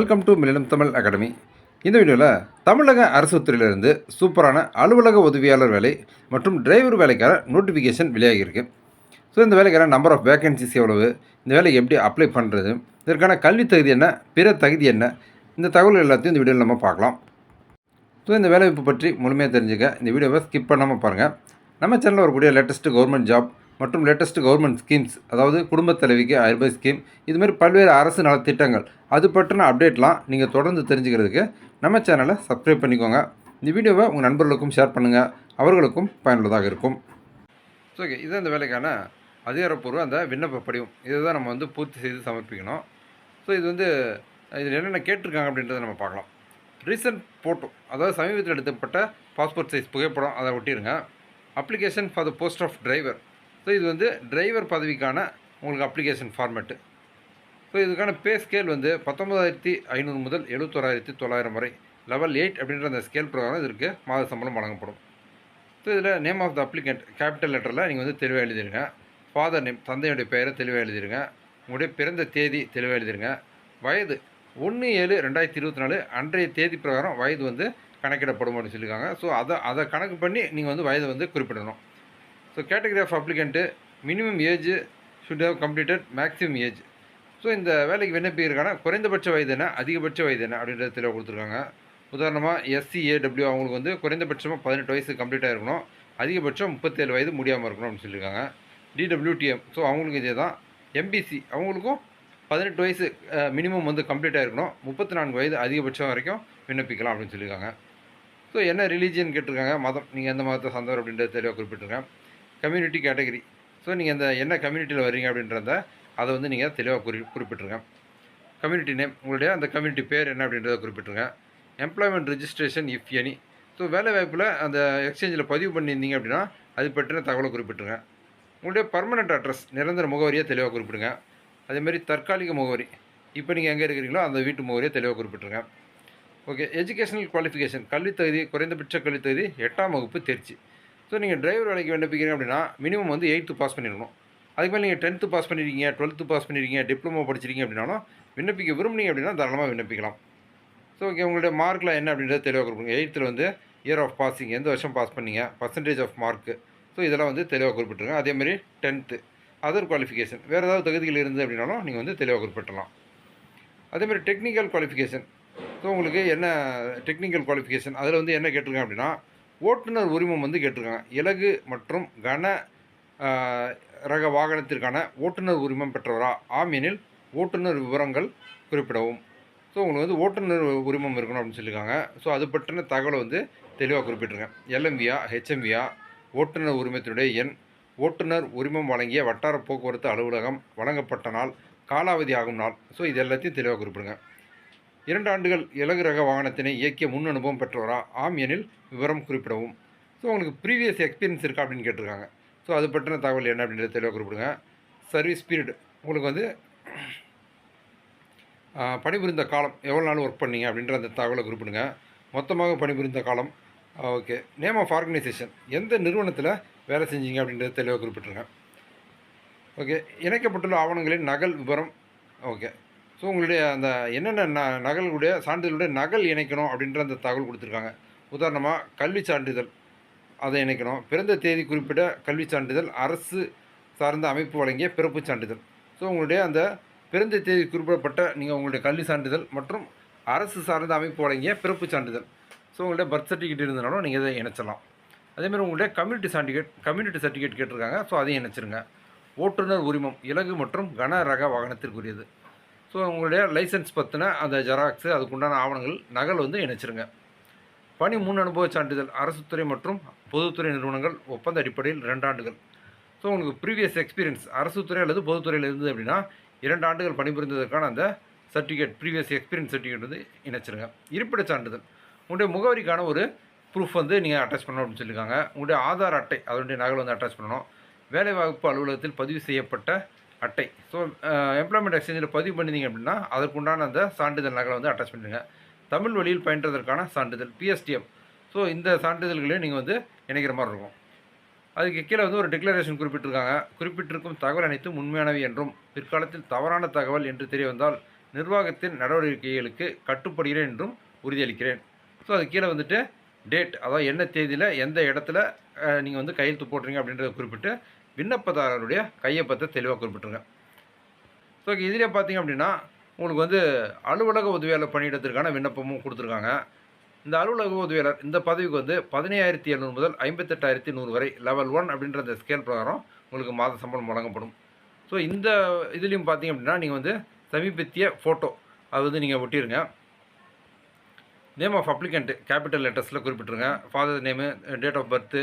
Welcome to Millennium Tamil academy இந்த வீடியோவில் தமிழக அரசு துறையிலிருந்து சூப்பரான அலுவலக உதவியாளர் வேலை மற்றும் டிரைவர் வேலைக்கான நோட்டிஃபிகேஷன் வெளியாகியிருக்கு. ஸோ இந்த வேலைக்கான நம்பர் ஆஃப் வேகன்சிஸ் எவ்வளவு? இந்த வேலைக்கு எப்படி அப்ளை பண்ணுறது இதற்கான கல்வி தகுதி என்ன? பிற தகுதி என்ன? இந்த தகவல் எல்லாத்தையும் இந்த வீடியோவில் நம்ம பார்க்கலாம். ஸோ இந்த வேலைவாய்ப்பு பற்றி முழுமையாக தெரிஞ்சுக்க இந்த வீடியோவை ஸ்கிப் பண்ணாமல் பாருங்கள் நம்ம சேனலில் வரக்கூடிய லேட்டஸ்ட்டு கவர்மெண்ட் ஜாப் மற்றும் லேட்டஸ்ட் கவர்மெண்ட் ஸ்கீம்ஸ் அதாவது குடும்பத் தலைவிக்கு ஆயிரம் ரூபாய் ஸ்கீம் இதுமாதிரி பல்வேறு அரசு நலத்திட்டங்கள் அது பற்றின அப்டேட்லாம் நீங்கள் தொடர்ந்து தெரிஞ்சுக்கிறதுக்கு நம்ம சேனலை சப்ஸ்கிரைப் பண்ணிக்கோங்க. இந்த வீடியோவை உங்கள் நண்பர்களுக்கும் ஷேர் பண்ணுங்கள் அவர்களுக்கும் பயனுள்ளதாக இருக்கும். ஸோ ஓகே இதுதான் இந்த வேலைக்கான அதிகாரப்பூர்வ அந்த விண்ணப்ப படிவம். இதை தான் நம்ம வந்து பூர்த்தி செய்து சமர்ப்பிக்கணும். ஸோ இது வந்து இதில் என்னென்ன கேட்டிருக்காங்க அப்படின்றத நம்ம பார்க்கலாம். ரீசன்ட் ஃபோட்டோ அதாவது சமீபத்தில் எடுக்கப்பட்ட பாஸ்போர்ட் சைஸ் புகைப்படம் அதை ஒட்டிடுங்க application for the post of driver so இது வந்து டிரைவர் பதவிக்கான உங்களுக்கு அப்ளிகேஷன் ஃபார்மேட்டு ஸோ இதுக்கான பே ஸ்கேல் வந்து பத்தொம்பதாயிரத்தி ஐநூறு முதல் எழுபத்தோராயிரத்தி தொள்ளாயிரம் வரை. லெவல் எயிட் அப்படின்ற அந்த ஸ்கேல் பிரகாரம் இதற்கு மாத சம்பளம் வழங்கப்படும். ஸோ இதில் name of the applicant capital லெட்டரில் நீங்கள் வந்து தெளிவாக எழுதிருங்க. ஃபாதர் நேம் தந்தையுடைய பெயரை தெளிவாக எழுதிருங்க. உங்களுடைய பிறந்த தேதி தெளிவாக எழுதிருங்க. வயது ஒன்று ஏழு ரெண்டாயிரத்தி இருபத்தி நாலு. அன்றைய தேதி பிரகாரம் வயது வந்து கணக்கிடப்படும் அப்படின்னு சொல்லியிருக்காங்க. ஸோ அதை அதை கணக்கு பண்ணி நீங்கள் வந்து வயதை வந்து குறிப்பிடணும். So category of applicant minimum age should have completed maximum age so இந்த வேலைக்கு விண்ணப்பிக்கிறக்கான குறைந்தபட்ச வயது என்ன? அதிகபட்ச வயது என்ன? அப்படின்றத தெளிவாக கொடுத்துருக்காங்க. உதாரணமாக எஸ்சிஏடபிள்யூ அவங்களுக்கு வந்து குறைந்தபட்சமாக பதினெட்டு வயசு கம்ப்ளீட்டாக இருக்கணும் அதிகபட்சம் முப்பத்தேழு வயது முடியாமல் இருக்கணும் அப்படின்னு சொல்லியிருக்காங்க. டிடபிள்யூடிஎம் ஸோ அவங்களுக்கு இதே தான். எம்பிசி அவங்களுக்கும் பதினெட்டு வயசு மினிமம் வந்து கம்ப்ளீட்டாக இருக்கணும் முப்பத்தி நான்கு வயது அதிகபட்சம் வரைக்கும் விண்ணப்பிக்கலாம் அப்படின்னு சொல்லியிருக்காங்க. ஸோ என்ன ரிலீஜியன் கேட்டிருக்காங்க? மதம். நீங்கள் எந்த மதத்தை சார்ந்தவர் அப்படின்றத தெளிவாக குறிப்பிட்டிருக்கேன். கம்யூனிட்டி கேட்டகரி ஸோ நீங்கள் அந்த என்ன கம்யூனிட்டியில் வர்றீங்க அப்படின்றத அதை வந்து நீங்கள் தெளிவாக குறி குறிப்பிட்ருங்க கம்யூனிட்டி நேம் உங்களுடைய அந்த கம்யூனிட்டி பேர் என்ன அப்படின்றத குறிப்பிட்ருங்க employment registration if any so வேலை வாய்ப்பில் அந்த எக்ஸ்சேஞ்சில் பதிவு பண்ணியிருந்தீங்க அப்படின்னா அது பற்றின தகவலை குறிப்பிட்ருங்க உங்களுடைய பர்மனெண்ட் அட்ரஸ் நிரந்தர முகவரியை தெளிவாக குறிப்பிடுங்க அதேமாதிரி தற்காலிக முகவரி. இப்போ நீங்கள் எங்கே இருக்கிறீங்களோ அந்த வீட்டு முகவரியை தெளிவாக குறிப்பிட்ருங்க ஓகே எஜுகேஷனல் குவாலிஃபிகேஷன் கல்வித்தகுதி குறைந்தபட்ச கல்வித்தகுதி எட்டாம் வகுப்பு தேர்ச்சி. ஸோ நீங்கள் டிரைவர் வேலைக்கு விண்ணப்பிக்கிறீங்க அப்படின்னா மினிமம் வந்து எயித்து பாஸ் பண்ணிடணும் அதுக்கு மேலே நீங்கள் டென்த்து பாஸ் பண்ணியிருக்கீங்க டுவெல்த்து பாஸ் பண்ணியிருக்கீங்க டிப்ளமோ படிச்சிருக்கீங்க அப்படின்னாலும் விண்ணப்பிக்க விரும்புனீங்க அப்படின்னா தாராளமாக விண்ணப்பிக்கலாம். ஸோ ஓகே உங்களுடைய மார்க்கில் என்ன அப்படின்றத தெளிவாக கொடுப்பீங்க எயித்தில் வந்து இயர் ஆஃப் பாஸிங் எந்த வருஷம் பாஸ் பண்ணீங்க பர்சன்டேஜ் ஆஃப் மார்க்கு ஸோ இதெல்லாம் வந்து தெளிவாக குறிப்பிட்டுருங்க. அதேமாதிரி டென்த்து அதர் குவாலிஃபிகேஷன் வேறு ஏதாவது தகுதிகள் இருந்து அப்படின்னாலும் நீங்கள் வந்து தெளிவாக குறிப்பிட்டலாம் அதேமாதிரி டெக்னிக்கல் குவாலிஃபிகேஷன் ஸோ உங்களுக்கு என்ன டெக்னிக்கல் குவாலிஃபிகேஷன் அதில் வந்து என்ன கேட்டிருக்கேன் அப்படின்னா ஓட்டுநர் உரிமம் வந்து கேட்டிருக்காங்க. இலகு மற்றும் கன ரக வாகனத்திற்கான ஓட்டுநர் உரிமம் பெற்றவரா? ஆம் எனில் ஓட்டுநர் விவரங்கள் குறிப்பிடவும். ஸோ உங்களுக்கு வந்து ஓட்டுநர் உரிமம் இருக்கணும் அப்படின்னு சொல்லியிருக்காங்க. ஸோ அது பற்றின தகவலை வந்து தெளிவாக குறிப்பிட்டிருங்க எல்எம்வியா ஹெச்எம்வியா ஓட்டுநர் உரிமத்தினுடைய எண் ஓட்டுநர் உரிமம் வழங்கிய வட்டார போக்குவரத்து அலுவலகம் வழங்கப்பட்ட நாள் காலாவதி ஆகும் நாள். ஸோ இது எல்லாத்தையும் தெளிவாக குறிப்பிடுங்க. இரண்டு ஆண்டுகள் இலகு ரக வாகனத்தினை இயக்கிய முன் அனுபவம் பெற்றவரா ஆம் எனில் விவரம் குறிப்பிடவும். ஸோ உங்களுக்கு ப்ரீவியஸ் எக்ஸ்பீரியன்ஸ் இருக்கா அப்படின்னு கேட்டிருக்காங்க. ஸோ அது பற்றின தகவல் என்ன அப்படின்றத தெளிவாக குறிப்பிடுங்க. சர்வீஸ் பீரியட் உங்களுக்கு வந்து பணிபுரிந்த காலம் எவ்வளோ நாள் ஒர்க் பண்ணீங்க அப்படின்ற அந்த தகவலை குறிப்பிடுங்க. மொத்தமாக பணிபுரிந்த காலம் ஓகே நேம் ஆஃப் ஆர்கனைசேஷன் எந்த நிறுவனத்தில் வேலை செஞ்சீங்க அப்படின்றத தெளிவாக குறிப்பிட்ருங்க ஓகே இணைக்கப்பட்டுள்ள ஆவணங்களின் நகல் விவரம் ஓகே ஸோ உங்களுடைய அந்த என்னென்ன ந நகல்களுடைய சான்றிதழுடைய நகல் இணைக்கணும் அப்படின்ற அந்த தகவல் கொடுத்துருக்காங்க. உதாரணமாக கல்வி சான்றிதழ் அதை இணைக்கணும். பிறந்த தேதி குறிப்பிட்ட கல்வி சான்றிதழ் அரசு சார்ந்த அமைப்பு வழங்கிய பிறப்புச் சான்றிதழ். ஸோ உங்களுடைய அந்த பிறந்த தேதி குறிப்பிடப்பட்ட நீங்கள் உங்களுடைய கல்வி சான்றிதழ் மற்றும் அரசு சார்ந்த அமைப்பு வழங்கிய பிறப்பு சான்றிதழ். ஸோ உங்களுடைய பர்த் சர்டிஃபிகேட் இருந்தனாலும் நீங்கள் இதை இணைச்சலாம் அதேமாதிரி உங்களுடைய கம்யூனிட்டி சர்டிஃபிகேட் கம்யூனிட்டி சர்டிஃபிகேட் கேட்டிருக்காங்க. ஸோ அதையும் இணைச்சிருங்க. ஓட்டுநர் உரிமம் இலகு மற்றும் கன ரக வாகனத்திற்குரியது. ஸோ உங்களுடைய லைசன்ஸ் பற்றின அந்த ஜெராக்ஸு அதுக்குண்டான ஆவணங்கள் நகல் வந்து இணைச்சிருங்க. பணி முன் அனுபவ சான்றிதழ் அரசு துறை மற்றும் பொதுத்துறை நிறுவனங்கள் ஒப்பந்த அடிப்படையில் ரெண்டு ஆண்டுகள். ஸோ உங்களுக்கு ப்ரீவியஸ் எக்ஸ்பீரியன்ஸ் அரசு துறை அல்லது பொதுத்துறையில் இருந்தது அப்படின்னா இரண்டு ஆண்டுகள் பணிபுரிந்ததற்கான அந்த சர்டிஃபிகேட் ப்ரீவியஸ் எக்ஸ்பீரியன்ஸ் சர்டிஃபிகேட் வந்து இணைச்சிருங்க. இருப்பிடச் சான்றிதழ். உங்களுடைய முகவரிக்கான ஒரு ப்ரூஃப் வந்து நீங்கள் அட்டாச் பண்ணணும் அப்படின்னு சொல்லியிருக்காங்க. உங்களுடைய ஆதார் அட்டை அதனுடைய நகல் வந்து அட்டாச் பண்ணணும். வேலைவாய்ப்பு அலுவலகத்தில் பதிவு செய்யப்பட்ட அட்டை. ஸோ எம்ப்ளாய்மெண்ட் எக்ஸ்சேஞ்சில் பதிவு பண்ணிங்க அப்படின்னா அதற்குண்டான அந்த சான்றிதழ் நகலை வந்து அட்டாச் பண்ணிடுங்க. தமிழ் வழியில் பயின்றதற்கான சான்றிதழ் பிஎஸ்டிஎம் ஸோ இந்த சான்றிதழ்களையும் நீங்கள் வந்து இணைக்கிற மாதிரி இருக்கும். அதுக்கு கீழே வந்து ஒரு டிக்ளரேஷன் குறிப்பிட்டிருக்காங்க. குறிப்பிட்டிருக்கும் தகவல் அனைத்தும் உண்மையானவை என்றும் பிற்காலத்தில் தவறான தகவல் என்று தெரிய வந்தால் நிர்வாகத்தின் நடவடிக்கைகளுக்கு கட்டுப்படுகிறேன் என்றும் உறுதியளிக்கிறேன். ஸோ அது கீழே வந்துட்டு டேட் அதாவது என்ன தேதியில் எந்த இடத்துல நீங்கள் வந்து கையெழுத்து போடுறீங்க அப்படின்றத குறிப்பிட்டு விண்ணப்பதாரருடைய கையொப்பத்தை தெளிவாக குறிப்பிட்டுருங்க. ஸோ இதில் பார்த்தீங்க அப்படின்னா உங்களுக்கு வந்து அலுவலக உதவியாளர் பணியிடத்திற்கான விண்ணப்பமும் கொடுத்துருக்காங்க. இந்த அலுவலக உதவியாளர் இந்த பதவிக்கு வந்து பதினையாயிரத்தி எழுநூறு முதல் ஐம்பத்தெட்டாயிரத்தி நூறு வரை லெவல் ஒன் அப்படின்ற அந்த ஸ்கேல் பிரகாரம் உங்களுக்கு மாத சம்பளம் வழங்கப்படும். ஸோ இந்த இதுலேயும் பார்த்தீங்க அப்படின்னா நீங்கள் வந்து சமீபத்திய ஃபோட்டோ அது வந்து நீங்கள் ஒட்டிடுங்க நேம் ஆஃப் அப்ளிகண்ட்டு கேபிட்டல் லெட்டர்ஸில் குறிப்பிட்ருங்க father name date of birth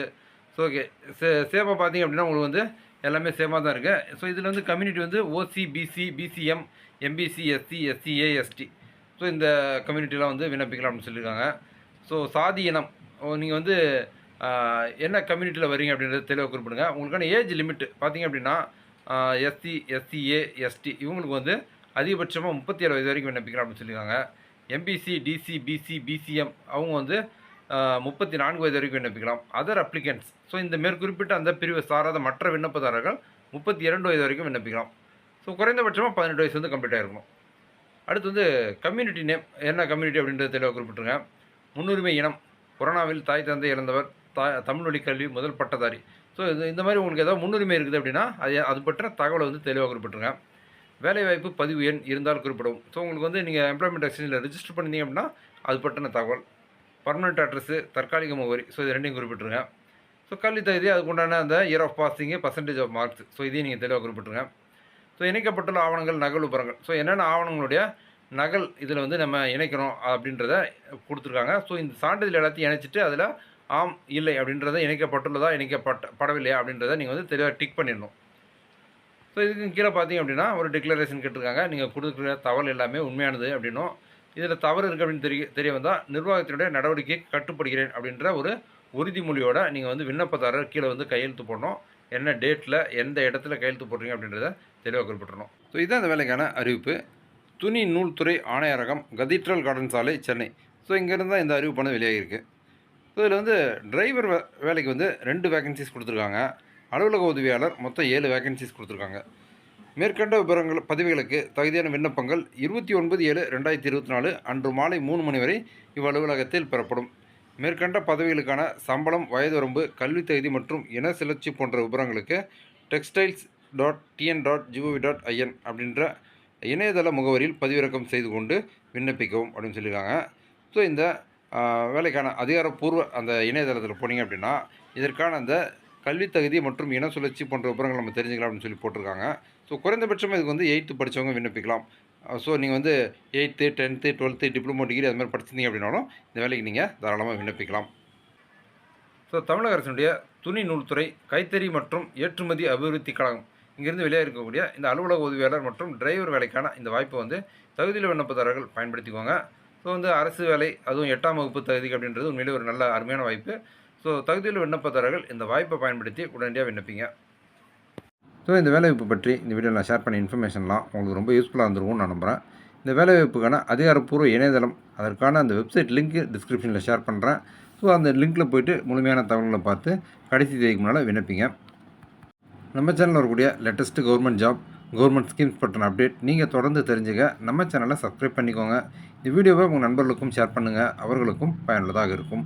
so okay சே சேமாக பார்த்தீங்க அப்படின்னா உங்களுக்கு வந்து எல்லாமே சேமாக தான் இருக்குது ஸோ இதில் வந்து கம்யூனிட்டி வந்து OC BC BCM MBC SC SC A ST so இந்த கம்யூனிட்டிலாம் வந்து விண்ணப்பிக்கலாம் அப்படின்னு சொல்லியிருக்காங்க. ஸோ சாதி இனம். நீங்கள் வந்து என்ன கம்யூனிட்டியில் வரீங்க அப்படின்றத தெளிவாக குறிப்பிடுங்க. உங்களுக்கான ஏஜ் லிமிட் பார்த்தீங்க அப்படின்னா எஸ்சி எஸ்சிஏ எஸ்டி இவங்களுக்கு வந்து அதிகபட்சமாக முப்பத்தி ஏழு வயது வரைக்கும் விண்ணப்பிக்கலாம் அப்படின்னு சொல்லியிருக்காங்க. எம்பிசி டிசி பிசி பிசிஎம் அவங்க வந்து முப்பத்தி நான்கு வயது வரைக்கும் விண்ணப்பிக்கலாம். அதர் அப்ளிகன்ஸ் ஸோ இந்த மேற்குறிப்பிட்ட அந்த பிரிவை சாராத மற்ற விண்ணப்பதாரர்கள் முப்பத்தி இரண்டு வயது வரைக்கும் விண்ணப்பிக்கலாம். ஸோ குறைந்தபட்சமாக பதினெட்டு வயசு வந்து கம்ப்ளீட் ஆகிருக்கணும் அடுத்து வந்து கம்யூனிட்டி நேம் என்ன கம்யூனிட்டி அப்படின்றத தெளிவாக குறிப்பிட்டுருங்க. முன்னுரிமை இனம். கொரோனாவில் தாய் தந்தை இறந்தவர் தா தமிழ்மொழி கல்வி முதல் பட்டதாரி. ஸோ இது இந்த மாதிரி உங்களுக்கு ஏதாவது முன்னுரிமை இருக்குது அப்படின்னா அது அது பற்றின தகவலை வந்து தெளிவாக குறிப்பிட்டுருங்க. வேலைவாய்ப்பு பதிவு எண் இருந்தால் குறிப்பிடும். ஸோ உங்களுக்கு வந்து நீங்கள் எம்ப்ளாய்மெண்ட் எக்ஸ்சேஞ்சில் ரிஜிஸ்டர் பண்ணிங்க அப்படின்னா அது பற்றின தகவல். பர்மனெண்ட் அட்ரஸு தற்காலிக முகவரி. ஸோ இது ரெண்டையும் குறிப்பிட்டுருங்க. ஸோ கல்வி தகுதி அதுக்கு உண்டான அந்த year of passing percentage of marks so இதையும் நீங்கள் தெளிவாக குறிப்பிட்டுருங்க. ஸோ இணைக்கப்பட்டுள்ள ஆவணங்கள் நகல் விபரங்கள் ஸோ என்னென்ன ஆவணங்களுடைய நகல் இதில் வந்து நம்ம இணைக்கிறோம் அப்படின்றத கொடுத்துருக்காங்க. ஸோ இந்த சான்றிதழ் எல்லாத்தையும் இணைச்சிட்டு அதில் ஆம் இல்லை அப்படின்றத இணைக்கப்பட்டுள்ளதா இணைக்கப்பட்ட படவில்லையா அப்படின்றத நீங்கள் வந்து தெளிவாக டிக் பண்ணிடணும். ஸோ இதுக்கு கீழே பார்த்தீங்க அப்படின்னா ஒரு டிக்ளரேஷன் கேட்டிருக்காங்க. நீங்கள் கொடுக்குற தகவல் எல்லாமே உண்மையானது அப்படின்னும் இதில் தவறு இருக்குது அப்படின்னு தெரிய தெரிய வந்தால் நிர்வாகத்தினுடைய நடவடிக்கையை கட்டுப்படுகிறேன் அப்படின்ற ஒரு உறுதிமொழியோட நீங்கள் வந்து விண்ணப்பதாரர் கீழே வந்து கையெழுத்து போடணும். என்ன டேட்டில் எந்த இடத்துல கையெழுத்து போடுறீங்க அப்படின்றத தெளிவாக குறிப்பிட்டணும் ஸோ இதுதான் இந்த வேலைக்கான அறிவிப்பு. துணி நூல்துறை ஆணையரகம் கதீட்ரல் கார்டன் சாலை சென்னை. ஸோ இங்கேருந்து தான் இந்த அறிவிப்பானது வெளியாகிருக்கு ஸோ இதில் வந்து டிரைவர் வே வேலைக்கு வந்து ரெண்டு வேகன்சிஸ் கொடுத்துருக்காங்க. அலுவலக உதவியாளர் மொத்தம் ஏழு வேகன்சிஸ் கொடுத்துருக்காங்க. மேற்கண்ட விபரங்கள் பதவிகளுக்கு தகுதியான விண்ணப்பங்கள் இருபத்தி ஒன்பது ஏழு ரெண்டாயிரத்தி இருபத்தி நாலு அன்று மாலை மூணு மணி வரை இவ்வலுவலகத்தில் பெறப்படும். மேற்கண்ட பதவிகளுக்கான சம்பளம் வயது வரம்பு கல்வி தகுதி மற்றும் இன சுழற்சி போன்ற விவரங்களுக்கு textiles dot TN dot GOV dot IN அப்படின்ற இணையதள முகவரியில் பதிவிறக்கம் செய்து கொண்டு விண்ணப்பிக்கவும் அப்படின்னு சொல்லியிருக்காங்க. ஸோ இந்த வேலைக்கான அதிகாரப்பூர்வ அந்த இணையதளத்தில் போனீங்க அப்படின்னா இதற்கான அந்த கல்வி தகுதி மற்றும் இன சுழற்சி போன்ற விவரங்கள் நம்ம தெரிஞ்சுக்கலாம் அப்படின்னு சொல்லி போட்டிருக்காங்க. ஸோ குறைந்தபட்சமாக இதுக்கு வந்து எயித்து படித்தவங்க விண்ணப்பிக்கலாம். ஸோ நீங்கள் வந்து eighth tenth twelfth diploma degree அது மாதிரி படிச்சிருந்தீங்க அப்படின்னாலும் இந்த வேலைக்கு நீங்கள் தாராளமாக விண்ணப்பிக்கலாம். ஸோ தமிழக அரசினுடைய துணி நூல்துறை கைத்தறி மற்றும் ஏற்றுமதி அபிவிருத்தி கழகம். இங்கிருந்து வெளியே இருக்கக்கூடிய இந்த அலுவலக உதவியாளர் மற்றும் டிரைவர் வேலைக்கான இந்த வாய்ப்பை வந்து தகுதியில் விண்ணப்பதாரர்கள் பயன்படுத்திக்கோங்க. ஸோ வந்து அரசு வேலை அதுவும் எட்டாம் வகுப்பு தகுதி அப்படின்றது உண்மையிலே ஒரு நல்ல அருமையான வாய்ப்பு. ஸோ தகுதியில் விண்ணப்பதாரர்கள் இந்த வாய்ப்பை பயன்படுத்தி உடனடியாக விண்ணப்பிங்க. ஸோ இந்த வேலைவாய்ப்பு பற்றி இந்த வீடியோவில் நான் ஷேர் பண்ண இன்ஃபர்மேஷன்லாம் உங்களுக்கு ரொம்ப யூஸ்ஃபுல்லாக இருந்திருக்கும்னு நான் நம்புகிறேன் இந்த வேலைவாய்ப்புக்கான அதிகாரப்பூர்வ இணையதளம் அதற்கான அந்த வெப்சைட் லிங்க்கு டிஸ்கிரிப்ஷனில் ஷேர் பண்ணுறேன் ஸோ அந்த லிங்க்கில் போயிட்டு முழுமையான தகவல்களை பார்த்து கடைசி தேதிக்கு முன்னால் விண்ணப்பிங்க. நம்ம சேனலில் வரக்கூடிய latest government job government schemes பற்றின அப்டேட் நீங்கள் தொடர்ந்து தெரிஞ்சுக்க நம்ம சேனலை சப்ஸ்கிரைப் பண்ணிக்கோங்க. இந்த வீடியோவை உங்கள் நண்பர்களுக்கும் ஷேர் பண்ணுங்கள் அவர்களுக்கும் பயனுள்ளதாக இருக்கும்.